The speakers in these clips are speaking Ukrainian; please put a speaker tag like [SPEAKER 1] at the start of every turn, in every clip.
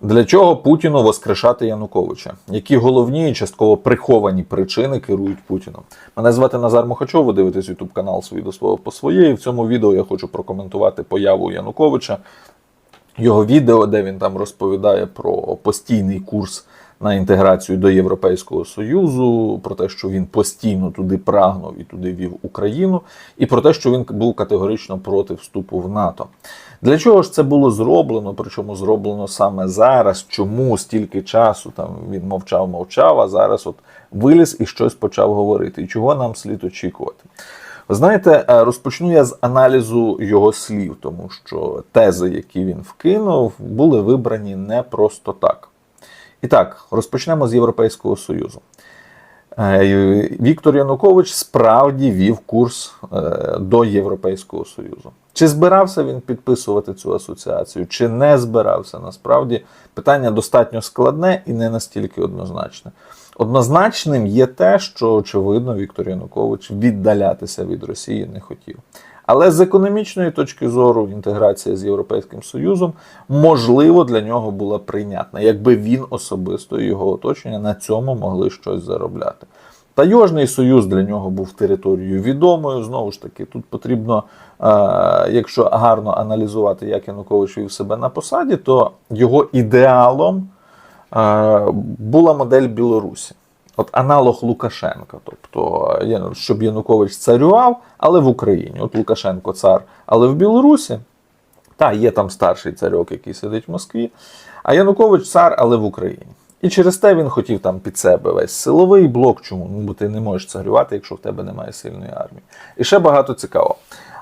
[SPEAKER 1] Для чого Путіну воскрешати Януковича? Які головні і частково приховані причини керують Путіном? Мене звати Назар Мухачов, ви дивитесь YouTube канал «Свій до свого по своє. В цьому відео я хочу прокоментувати появу Януковича, його відео, де він там розповідає про постійний курс на інтеграцію до Європейського Союзу, про те, що він постійно туди прагнув і туди вів Україну, і про те, що він був категорично проти вступу в НАТО. Для чого ж це було зроблено? Причому зроблено саме зараз? Чому стільки часу там він мовчав, мовчав, а зараз от виліз і щось почав говорити? І чого нам слід очікувати? Ви знаєте, е, розпочну я з аналізу його слів, тому що тези, які він вкинув, були вибрані не просто так. І так, розпочнемо з Європейського Союзу. Е, Віктор Янукович справді вів курс е, до Європейського Союзу. Чи збирався він підписувати цю асоціацію, чи не збирався? Насправді питання достатньо складне і не настільки однозначне. Однозначним є те, що очевидно Віктор Янукович віддалятися від Росії не хотів. Але з економічної точки зору інтеграція з Європейським Союзом можливо для нього була прийнятна, якби він особисто і його оточення на цьому могли щось заробляти. Тайожний союз для нього був територією відомою. Знову ж таки, тут потрібно, е, якщо гарно аналізувати, як Янукович вів себе на посаді, то його ідеалом е, була модель Білорусі. От аналог Лукашенка, тобто щоб Янукович царював, але в Україні. От Лукашенко цар, але в Білорусі. Та, є там старший царьок, який сидить в Москві, а Янукович цар, але в Україні. І через те він хотів там під себе весь силовий блок. Чому? Ну, бо ти не можеш царювати, якщо в тебе немає сильної армії. І ще багато цікавого.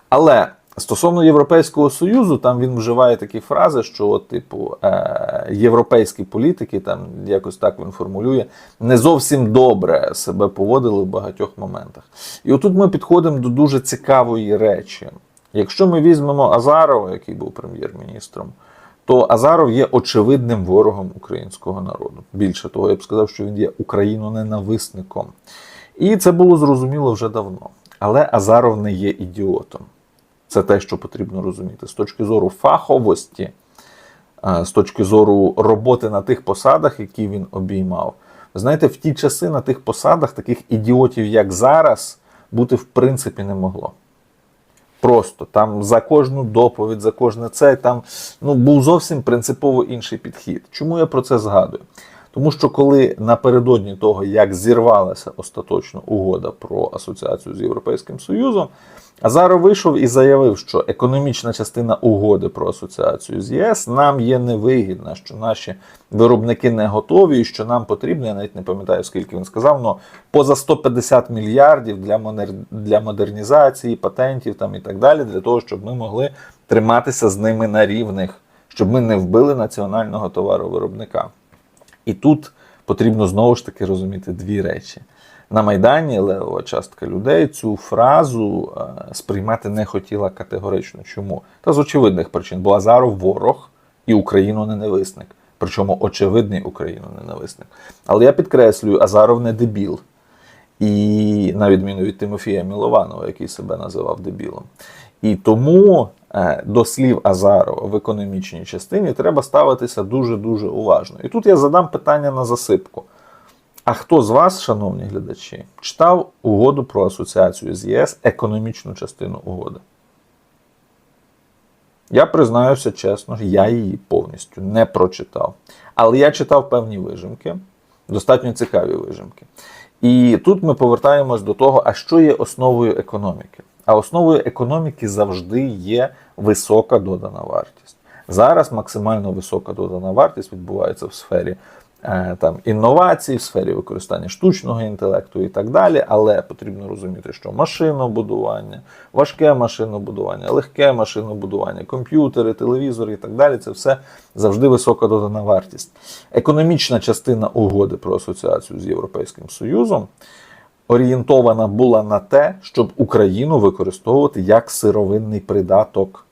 [SPEAKER 1] Але стосовно Європейського Союзу, там він вживає такі фрази, що, типу, е- європейські політики, там якось так він формулює, не зовсім добре себе поводили в багатьох моментах. І отут ми підходимо до дуже цікавої речі. Якщо ми візьмемо Азарова, який був прем'єр-міністром, то Азаров є очевидним ворогом українського народу. Більше того, я б сказав, що він є україноненависником. І це було зрозуміло вже давно. Але Азаров не є ідіотом. Це те, що потрібно розуміти. З точки зору фаховості, е, з точки зору роботи на тих посадах, які він обіймав. Ви знаєте, в ті часи на тих посадах таких ідіотів, як зараз, бути в принципі не могло. Просто там за кожну доповідь, за кожне це там ну, був зовсім принципово інший підхід. Чому я про це згадую? Тому що коли напередодні того, як зірвалася остаточно угода про асоціацію з Європейським Союзом, Азаров вийшов і заявив, що економічна частина угоди про асоціацію з ЄС нам є невигідна, що наші виробники не готові, і що нам потрібно, я навіть не пам'ятаю, скільки він сказав, але поза 150 мільярдів для, монер... для модернізації, патентів там і так далі, для того, щоб ми могли триматися з ними на рівних, щоб ми не вбили національного товаровиробника. І тут потрібно знову ж таки розуміти дві речі. На Майдані левова частка людей цю фразу е, сприймати не хотіла категорично. Чому? Та з очевидних причин, бо Азаров ворог і Україну-ненависник. Причому очевидний Україну-ненависник. Але я підкреслюю, Азаров не дебіл. І на відміну від Тимофія Мілованова, який себе називав дебілом. І тому до слів Азарова в економічній частині треба ставитися дуже-дуже уважно. І тут я задам питання на засипку. А хто з вас, шановні глядачі, читав угоду про асоціацію з ЄС, економічну частину угоди? Я признаюся чесно, я її повністю не прочитав. Але я читав певні вижимки, достатньо цікаві вижимки. І тут ми повертаємось до того, а що є основою економіки? А основою економіки завжди є висока додана вартість. Зараз максимально висока додана вартість відбувається в сфері е, там, інновацій, в сфері використання штучного інтелекту і так далі. Але потрібно розуміти, що машинобудування, важке машинобудування, легке машинобудування, комп'ютери, телевізори і так далі це все завжди висока додана вартість. Економічна частина угоди про асоціацію з Європейським Союзом орієнтована була на те, щоб Україну використовувати як сировинний придаток.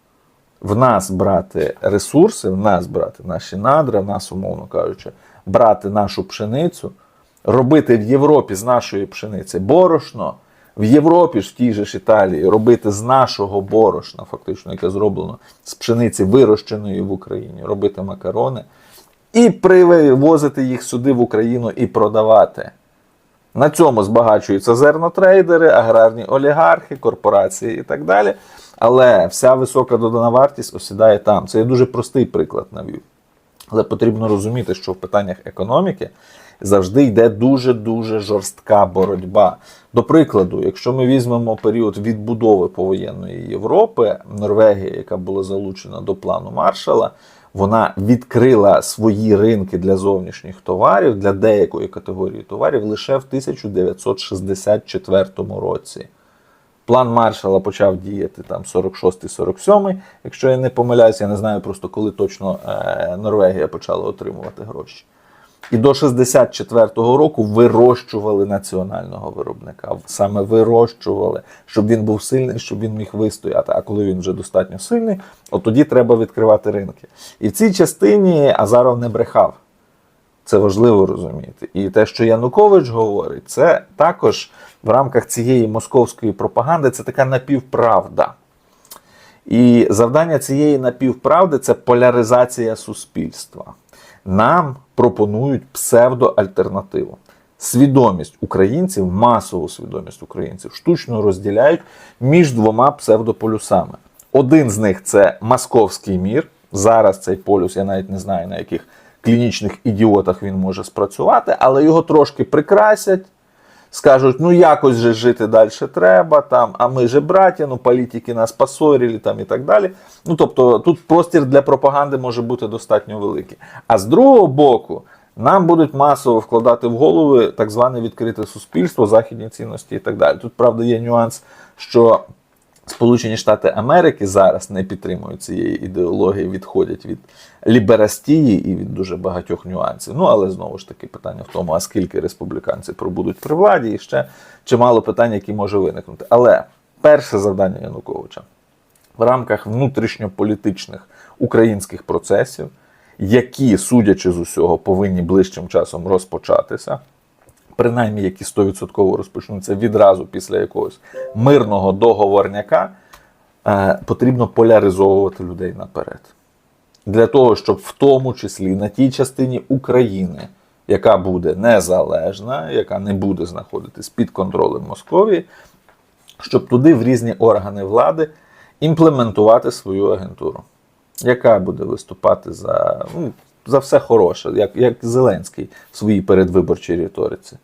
[SPEAKER 1] В нас брати ресурси, в нас брати наші надра, в нас, умовно кажучи, брати нашу пшеницю, робити в Європі з нашої пшениці борошно, в Європі ж в тій же ж Італії робити з нашого борошна, фактично, яке зроблено з пшениці, вирощеної в Україні, робити макарони. і привозити їх сюди в Україну і продавати. На цьому збагачуються зернотрейдери, аграрні олігархи, корпорації і так далі. Але вся висока додана вартість осідає там. Це я дуже простий приклад навів. Але потрібно розуміти, що в питаннях економіки завжди йде дуже-дуже жорстка боротьба. До прикладу, якщо ми візьмемо період відбудови повоєнної Європи, Норвегія, яка була залучена до плану Маршала, вона відкрила свої ринки для зовнішніх товарів, для деякої категорії товарів лише в 1964 році. План Маршала почав діяти там 46-47, якщо я не помиляюся, я не знаю просто коли точно е, Норвегія почала отримувати гроші. І до 64-го року вирощували національного виробника. Саме вирощували, щоб він був сильний, щоб він міг вистояти. А коли він вже достатньо сильний, от тоді треба відкривати ринки. І в цій частині Азаров не брехав. Це важливо розуміти. І те, що Янукович говорить, це також в рамках цієї московської пропаганди це така напівправда. І завдання цієї напівправди це поляризація суспільства. Нам пропонують псевдоальтернативу. Свідомість українців, масову свідомість українців штучно розділяють між двома псевдополюсами. Один з них це московський мір. Зараз цей полюс, я навіть не знаю на яких клінічних ідіотах він може спрацювати, але його трошки прикрасять. Скажуть, ну якось же жити далі треба, там, а ми же браття, ну політики нас посорили там і так далі. Ну тобто тут простір для пропаганди може бути достатньо великий. А з другого боку, нам будуть масово вкладати в голови так зване відкрите суспільство, західні цінності і так далі. Тут, правда, є нюанс, що Сполучені Штати Америки зараз не підтримують цієї ідеології, відходять від ліберастії і від дуже багатьох нюансів. Ну але знову ж таки питання в тому, а скільки республіканці пробудуть при владі, і ще чимало питань, які може виникнути. Але перше завдання Януковича в рамках внутрішньополітичних українських процесів, які, судячи з усього, повинні ближчим часом розпочатися принаймні які 100% розпочнуться відразу після якогось мирного договорняка, е, потрібно поляризовувати людей наперед. Для того, щоб в тому числі на тій частині України, яка буде незалежна, яка не буде знаходитись під контролем Московії, щоб туди в різні органи влади імплементувати свою агентуру, яка буде виступати за ну, за все хороше, як як Зеленський в своїй передвиборчій риториці.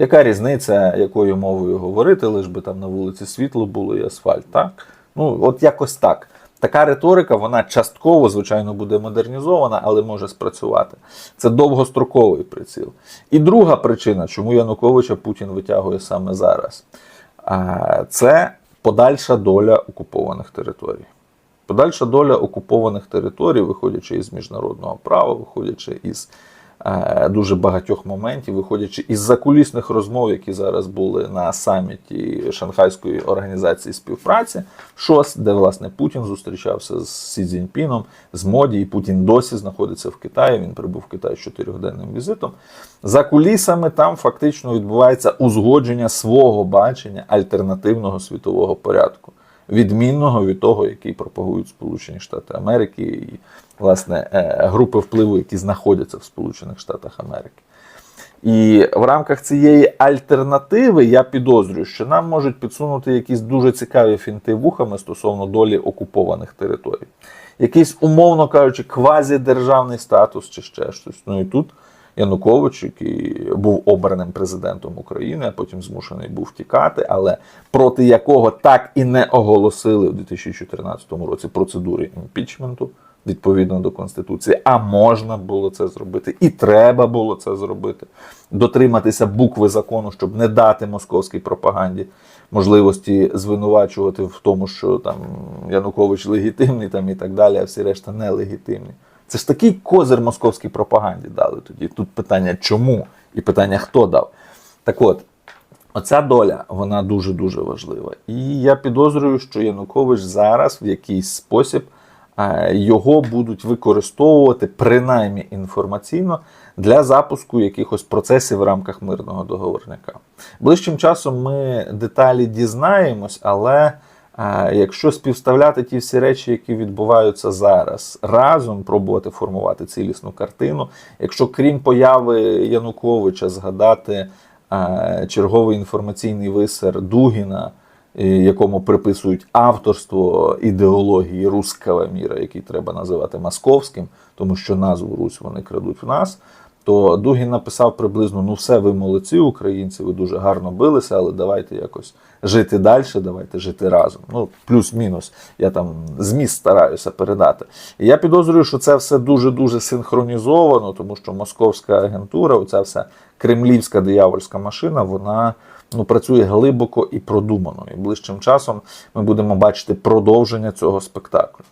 [SPEAKER 1] Яка різниця, якою мовою говорити, лиш би там на вулиці світло було і асфальт, так? Ну, от якось так. Така риторика, вона частково, звичайно, буде модернізована, але може спрацювати. Це довгостроковий приціл. І друга причина, чому Януковича Путін витягує саме зараз, це подальша доля окупованих територій. Подальша доля окупованих територій, виходячи із міжнародного права, виходячи із дуже багатьох моментів, виходячи із закулісних розмов, які зараз були на саміті Шанхайської організації співпраці, ШОС, де власне Путін зустрічався з Сі Цзіньпіном, з Моді, і Путін досі знаходиться в Китаї. Він прибув в Китай з чотирьохденним візитом. За кулісами там фактично відбувається узгодження свого бачення альтернативного світового порядку відмінного від того, який пропагують Сполучені Штати Америки і власне е, групи впливу, які знаходяться в Сполучених Штатах Америки. І в рамках цієї альтернативи я підозрюю, що нам можуть підсунути якісь дуже цікаві фінти вухами стосовно долі окупованих територій. Якийсь, умовно кажучи, квазідержавний статус чи ще щось. Ну і тут Янукович, який був обраним президентом України, а потім змушений був втікати, але проти якого так і не оголосили у 2014 році процедури імпічменту відповідно до Конституції. А можна було це зробити, і треба було це зробити, дотриматися букви закону, щоб не дати московській пропаганді можливості звинувачувати в тому, що там Янукович легітимний там і так далі, а всі решта нелегітимні. Це ж такий козир московській пропаганді дали тоді. Тут питання чому і питання хто дав. Так от, оця доля, вона дуже-дуже важлива. І я підозрюю, що Янукович зараз в якийсь спосіб е, його будуть використовувати принаймні інформаційно для запуску якихось процесів в рамках мирного договорника. Ближчим часом ми деталі дізнаємось, але якщо співставляти ті всі речі, які відбуваються зараз, разом пробувати формувати цілісну картину, якщо крім появи Януковича згадати а, черговий інформаційний висер Дугіна, якому приписують авторство ідеології руского міра, який треба називати московським, тому що назву Русь вони крадуть в нас. То Дугін написав приблизно: ну все, ви молодці, українці, ви дуже гарно билися, але давайте якось жити далі, давайте жити разом. Ну, плюс-мінус. Я там зміст стараюся передати. І я підозрюю, що це все дуже-дуже синхронізовано, тому що московська агентура, оця вся кремлівська диявольська машина, вона ну, працює глибоко і продумано. І ближчим часом ми будемо бачити продовження цього спектаклю.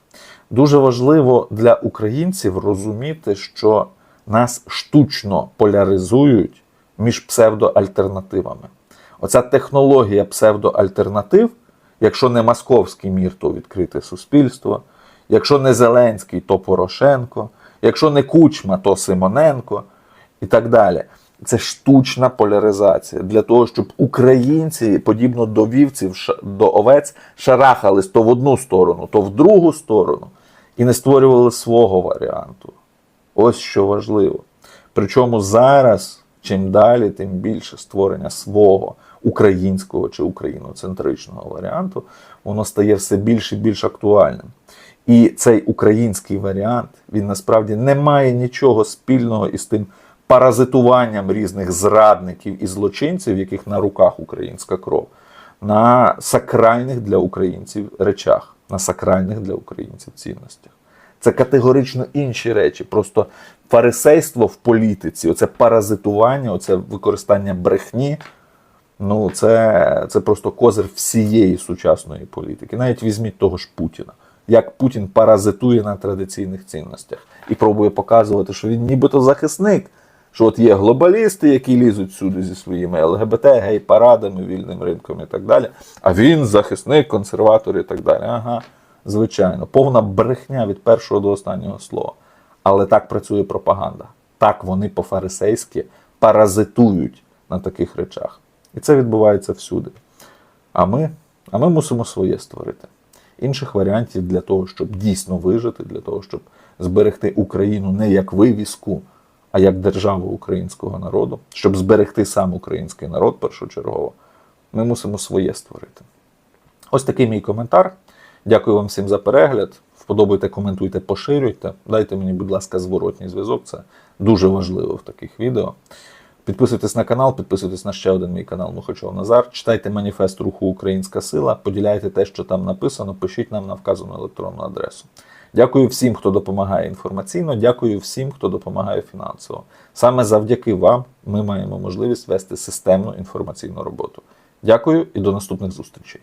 [SPEAKER 1] Дуже важливо для українців розуміти, що нас штучно поляризують між псевдоальтернативами. Оця технологія псевдоальтернатив, якщо не московський мір, то відкрите суспільство, якщо не Зеленський, то Порошенко, якщо не Кучма, то Симоненко і так далі. Це штучна поляризація для того, щоб українці, подібно до вівців, до овець, шарахались то в одну сторону, то в другу сторону, і не створювали свого варіанту. Ось що важливо. Причому зараз, чим далі, тим більше створення свого українського чи україноцентричного варіанту, воно стає все більш і більш актуальним. І цей український варіант він насправді не має нічого спільного із тим паразитуванням різних зрадників і злочинців, яких на руках українська кров, на сакральних для українців речах, на сакральних для українців цінностях. Це категорично інші речі. Просто фарисейство в політиці, оце паразитування, оце використання брехні. Ну, це, це просто козир всієї сучасної політики. Навіть візьміть того ж Путіна. Як Путін паразитує на традиційних цінностях і пробує показувати, що він нібито захисник. Що от є глобалісти, які лізуть сюди зі своїми ЛГБТ, гей-парадами, вільним ринком і так далі. А він захисник, консерватор і так далі. Ага, звичайно, повна брехня від першого до останнього слова. Але так працює пропаганда. Так вони по-фарисейськи паразитують на таких речах. І це відбувається всюди. А ми, а ми мусимо своє створити. Інших варіантів для того, щоб дійсно вижити, для того, щоб зберегти Україну не як вивіску, а як державу українського народу, щоб зберегти сам український народ першочергово, ми мусимо своє створити. Ось такий мій коментар. Дякую вам всім за перегляд. Вподобайте, коментуйте, поширюйте. Дайте мені, будь ласка, зворотній зв'язок. Це дуже важливо в таких відео. Підписуйтесь на канал, підписуйтесь на ще один мій канал Мухачов Назар. Читайте маніфест руху Українська Сила, поділяйте те, що там написано, пишіть нам на вказану електронну адресу. Дякую всім, хто допомагає інформаційно. Дякую всім, хто допомагає фінансово. Саме завдяки вам ми маємо можливість вести системну інформаційну роботу. Дякую і до наступних зустрічей.